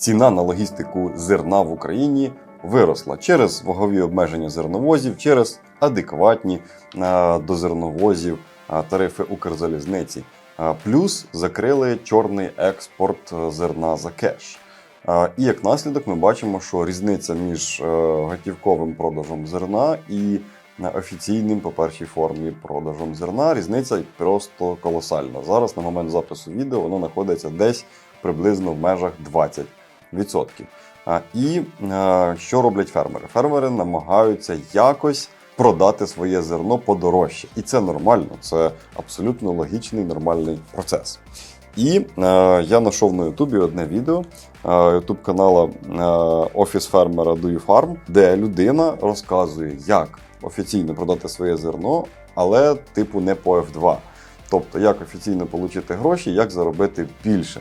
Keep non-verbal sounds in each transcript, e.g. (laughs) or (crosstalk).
ціна на логістику зерна в Україні виросла через вагові обмеження зерновозів, через адекватні е, до зерновозів е, тарифи Укрзалізниці. Е, Плюс закрили чорний експорт зерна за кеш. І як наслідок ми бачимо, що різниця між готівковим продажем зерна і офіційним по першій формі продажем зерна різниця просто колосальна. Зараз на момент запису відео воно знаходиться десь приблизно в межах 20%. А, І е, що роблять фермери? Фермери намагаються якось продати своє зерно подорожче. І це нормально, це абсолютно логічний нормальний процес. І е, я знайшов на Ютубі одне відео Ютуб канала е, Офіс фермера Do You Farm, де людина розказує, як офіційно продати своє зерно, але типу не по F2. Тобто, як офіційно отримати гроші, як заробити більше.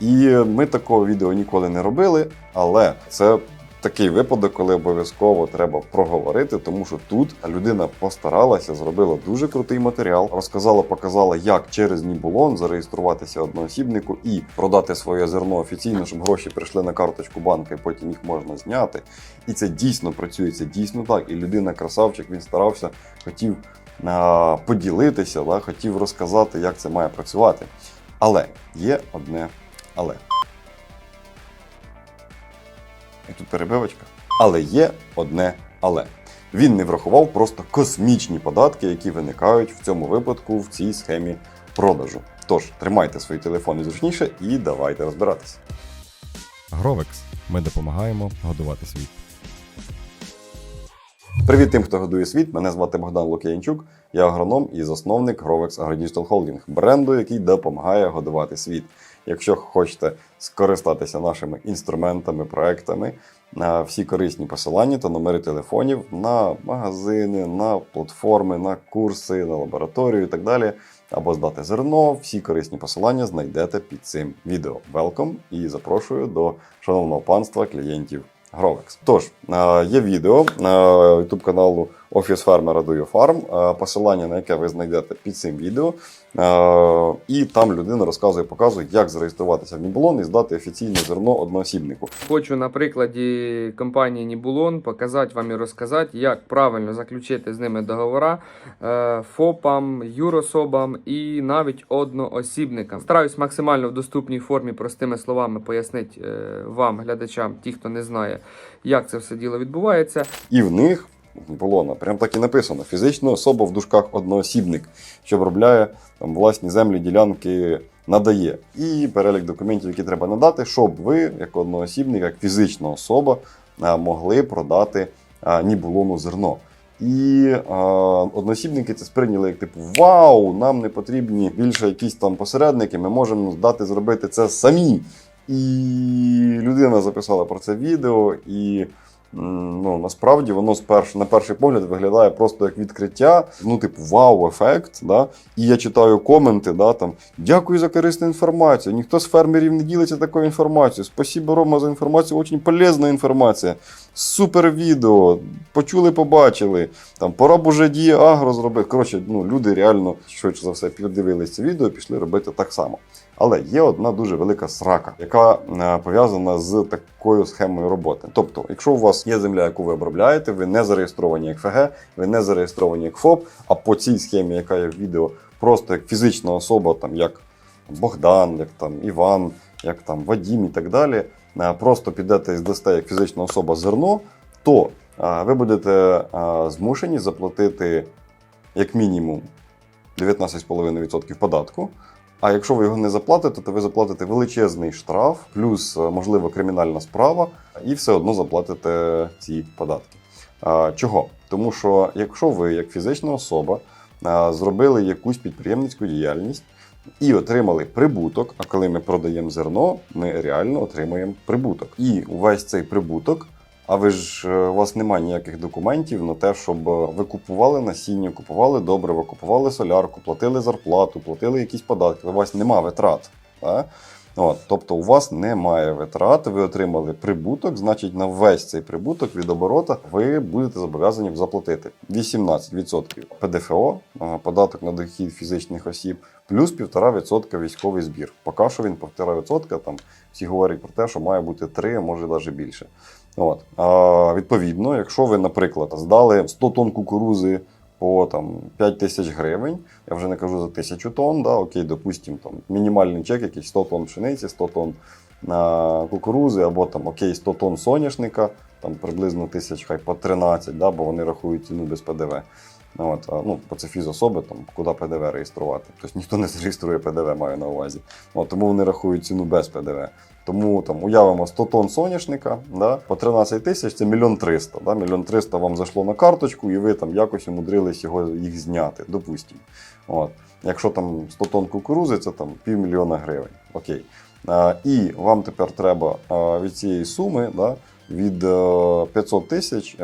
І ми такого відео ніколи не робили, але це такий випадок, коли обов'язково треба проговорити, тому що тут людина постаралася, зробила дуже крутий матеріал, розказала, показала, як через Нібулон зареєструватися одноосібнику і продати своє зерно офіційно, щоб гроші прийшли на карточку банка, і потім їх можна зняти. І це дійсно працює, це дійсно так. І людина красавчик, він старався, хотів поділитися, да, хотів розказати, як це має працювати. Але є одне але. І тут перебивочка. Але є одне але. Він не врахував просто космічні податки, які виникають в цьому випадку в цій схемі продажу. Тож, тримайте свої телефони зручніше і давайте розбиратися. Гровекс. Ми допомагаємо годувати світ. Привіт тим, хто годує світ. Мене звати Богдан Лук'янчук. Я агроном і засновник Grovex AgroDigital Holding, бренду, який допомагає годувати світ. Якщо хочете скористатися нашими інструментами, проектами, на всі корисні посилання та номери телефонів на магазини, на платформи, на курси, на лабораторію і так далі. Або здати зерно, всі корисні посилання знайдете під цим відео. Велком і запрошую до шановного панства клієнтів Grovex. Тож, е, є відео YouTube каналу Офіс фермера Do Farm, е, посилання на яке ви знайдете під цим відео. Е, І там людина розказує, показує, як зареєструватися в Нібулон і здати офіційне зерно одноосібнику. Хочу на прикладі компанії Нібулон показати вам і розказати, як правильно заключити з ними договора е, ФОПам, юрособам і навіть одноосібникам. Стараюсь максимально в доступній формі простими словами пояснити вам, глядачам, ті, хто не знає, як це все діло відбувається. І в них було на- прям так і написано: фізична особа в дужках одноосібник, що обробляє там власні землі, ділянки. Надає і перелік документів, які треба надати, щоб ви, як одноосібник, як фізична особа, могли продати а, нібулону зерно. І а, одноосібники це сприйняли як типу Вау, нам не потрібні більше якісь там посередники, ми можемо здати зробити це самі. І людина записала про це відео, і ну, насправді воно спершу, на перший погляд виглядає просто як відкриття, ну, типу, вау-ефект. Да? І я читаю коменти, да, там, дякую за корисну інформацію. Ніхто з фермерів не ділиться такою інформацією. Спасибо, Рома, за інформацію. Очень полезна інформація. Супер відео. Почули, побачили. Там, пора б уже діє агро зробити. Коротше, ну, люди реально, швидше за все, подивилися це відео і пішли робити так само. Але є одна дуже велика срака, яка е, пов'язана з такою схемою роботи. Тобто, якщо у вас є земля, яку ви обробляєте, ви не зареєстровані як ФГ, ви не зареєстровані як ФОП, а по цій схемі, яка є в відео, просто як фізична особа, там як Богдан, як там Іван, як там Вадім і так далі, е, просто підете і здасте як фізична особа зерно, то е, ви будете змушені заплатити як мінімум 19,5% податку. А якщо ви його не заплатите, то ви заплатите величезний штраф, плюс, е, можливо, кримінальна справа, і все одно заплатите ці податки. Чого? Тому що якщо ви, як фізична особа, зробили якусь підприємницьку діяльність і отримали прибуток, а коли ми продаємо зерно, ми реально отримуємо прибуток. І увесь цей прибуток. А ви ж е, у вас немає ніяких документів на те, щоб е, ви купували насіння, купували добриво, купували солярку, платили зарплату, платили якісь податки. У вас нема витрат. Так? От, тобто у вас немає витрат, ви отримали прибуток, значить на весь цей прибуток від оборота ви будете зобов'язані заплатити 18% ПДФО, податок на дохід фізичних осіб, плюс 1,5% військовий збір. Поки що він по 1,5%, там всі говорять про те, що має бути 3, а може навіть більше. От. А, відповідно, якщо ви, наприклад, здали 100 тонн кукурузи по там, 5 тисяч гривень, я вже не кажу за тисячу тонн, да, окей, допустимо, там, мінімальний чек, якийсь 100 тонн пшениці, 100 тонн а, кукурузи, або там, окей, 100 тонн соняшника, там приблизно тисяч хай по 13, да, бо вони рахують ціну без ПДВ. Ну, От, ну, бо це фізособи, там, куди ПДВ реєструвати. Тобто ніхто не (laughs) зареєструє ПДВ, маю на увазі. От, тому вони рахують ціну без ПДВ. Тому там уявимо 100 тонн соняшника да, по 13 тисяч це мільйон триста. Да, мільйон триста вам зайшло на карточку, і ви там якось умудрились його їх зняти, допустимо. От. Якщо там 100 тонн кукурузи, це там півмільйона гривень. Окей. А, і вам тепер треба а, від цієї суми да, від е, 500 тисяч е,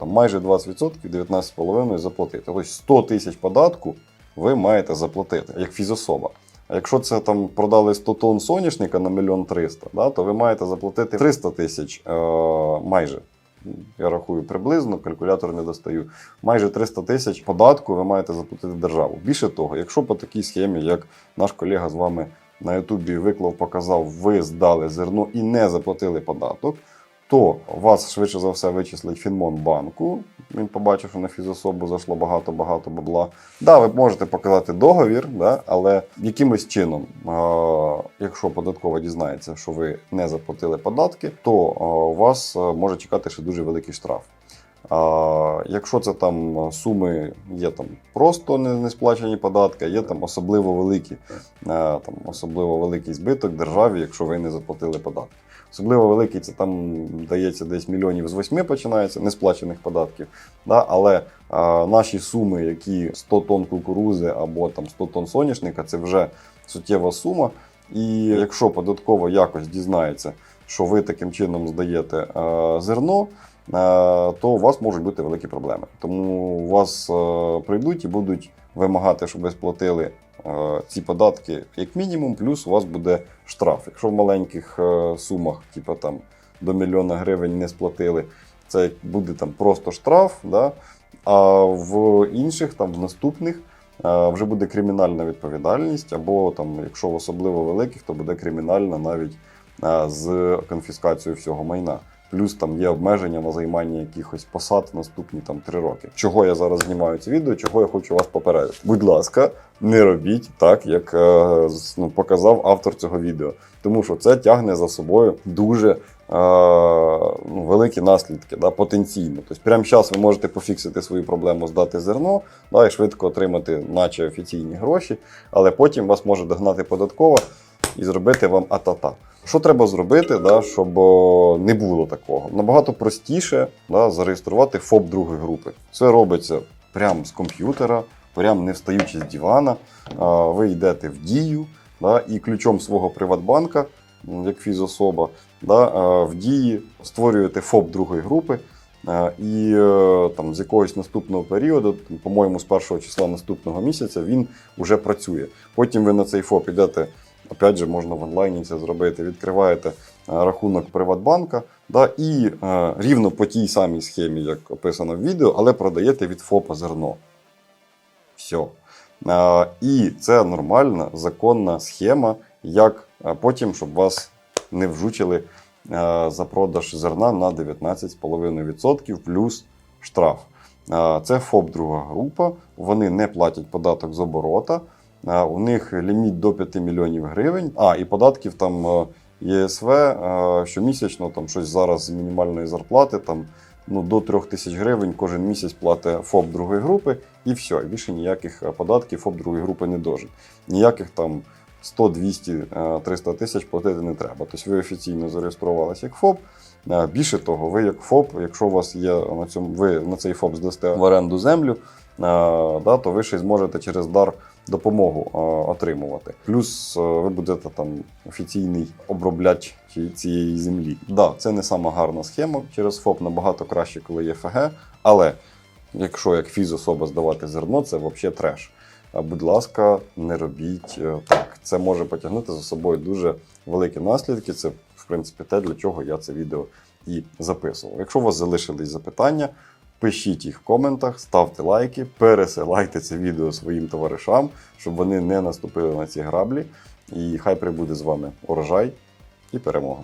там майже 20%, 19,5 заплатити. Тобто 100 тисяч податку ви маєте заплатити як фізособа. А якщо це там продали 100 тонн соняшника на мільйон 300, да, то ви маєте заплатити 300 тисяч е, майже. Я рахую приблизно, калькулятор не достаю. Майже 300 тисяч податку ви маєте заплатити державу. Більше того, якщо по такій схемі, як наш колега з вами на Ютубі виклав, показав, ви здали зерно і не заплатили податок, то вас швидше за все вичислить Фінмонбанку. Він побачив, що на фізособу зайшло багато-багато бабла. Да, ви можете показати договір, да, але якимось чином, е- якщо податкова дізнається, що ви не заплатили податки, то е- вас е, може чекати ще дуже великий штраф. А якщо це там суми є там просто не, сплачені податки, є там особливо великі, е, там особливо великий збиток державі, якщо ви не заплатили податки. Особливо великий це там дається десь мільйонів з восьми починається несплачених податків. Да? Але а, наші суми, які 100 тонн кукурузи або там 100 тонн соняшника, це вже суттєва сума. І якщо податково якось дізнається, що ви таким чином здаєте е, зерно, е, то у вас можуть бути великі проблеми. Тому у вас е, прийдуть і будуть вимагати, щоб ви сплатили е, ці податки як мінімум, плюс у вас буде штраф. Якщо в маленьких е, сумах, типу там до мільйона гривень не сплатили, це буде там просто штраф. Да? А в інших, там в наступних, е, вже буде кримінальна відповідальність, або там, якщо в особливо великих, то буде кримінальна навіть е, з конфіскацією всього майна. Плюс там є обмеження на займання якихось посад наступні там три роки. Чого я зараз знімаю це відео, чого я хочу вас попередити. Будь ласка, не робіть так, як е, ну, показав автор цього відео. Тому що це тягне за собою дуже е, ну, великі наслідки, да, потенційно. Тобто, прямо зараз ви можете пофіксити свою проблему, здати зерно да, і швидко отримати, наче офіційні гроші, але потім вас може догнати податкова і зробити вам атата. Що треба зробити, да, щоб не було такого? Набагато простіше да, зареєструвати ФОП другої групи. Це робиться прямо з комп'ютера, прямо не встаючи з дивана. Ви йдете в дію да, і ключом свого Приватбанка, як фізособа, да, в дії створюєте ФОП другої групи. І е, там з якогось наступного періоду, по-моєму, з першого числа наступного місяця він вже працює. Потім ви на цей ФОП йдете, опять же, можна в онлайні це зробити, відкриваєте е, рахунок Приватбанка, да, і е, рівно по тій самій схемі, як описано в відео, але продаєте від ФОПа зерно. Все. Е, і це нормальна законна схема, як е, потім, щоб вас не вжучили е, за продаж зерна на 19,5% плюс штраф. Е, Це ФОП друга група. Вони не платять податок з оборота. У них ліміт до 5 мільйонів гривень. А, і податків там е, ЄСВ е, щомісячно, там щось зараз з мінімальної зарплати, там ну, до 3 тисяч гривень кожен місяць платить ФОП другої групи, і все. Більше ніяких е, податків ФОП другої групи не должен. Ніяких там 100, 200, е, 300 тисяч платити не треба. Тобто ви офіційно зареєструвалися як ФОП. Більше того, ви як ФОП, якщо у вас є на цьому, ви на цей ФОП здасте в оренду землю, да, то ви ще зможете через дар допомогу е, отримувати. Плюс е, ви будете там офіційний обробляч цієї землі. Да, це не сама гарна схема через ФОП, набагато краще, коли є ФГ, але якщо як фізособа здавати зерно, це взагалі треш. Будь ласка, не робіть е, так. це може потягнути за собою дуже великі наслідки. Це, в принципі, те, для чого я це відео і записував. Якщо у вас залишились запитання, пишіть їх в коментах, ставте лайки, пересилайте це відео своїм товаришам, щоб вони не наступили на ці граблі. І хай прибуде з вами урожай і перемога.